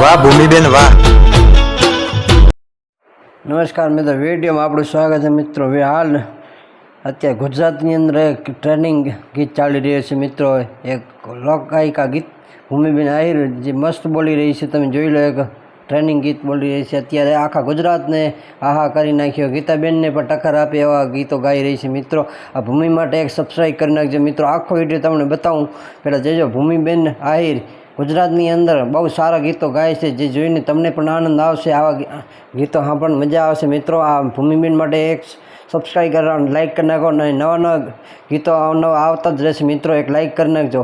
વા ભૂમિબેન વા નમસ્કાર મેં તો વિડિયો માં આપણો સ્વાગત છે મિત્રો વે હાલ અત્યારે ગુજરાત ની અંદર એક ટ્રેનિંગ કે ચાલી રહી છે મિત્રો એક લોક ગાયકા ભૂમિબેન આહીર જે મસ્ત બોલી રહી છે તમે જોઈ લો એક ટ્રેનિંગ ગીત બોલી રહી છે અત્યારે આખા ગુજરાત ને આહા કરી નાખ્યો ગીતાબેન ને પર ટક્કર આપી એવા ગીતો ગાઈ રહી છે મિત્રો આ ભૂમી માટે એક સબસ્ક્રાઇબ કરી નાખજો મિત્રો આખો વિડિયો તમને બતાવું પેલો જજો ભૂમિબેન આહીર ગુજરાતની અંદર બહુ સારા ગીતો ગાય છે જે જોઈને તમને પણ આનંદ આવશે આવા ગીતો હા પણ મજા આવશે મિત્રો આ ભૂમિબેન માટે એક સબસ્ક્રાઈબ કરવાનું લાઈક કરી નાખો અને નવા નવા ગીતો આવનવા આવતા જ રહેશે મિત્રો એક લાઈક કરી નાખજો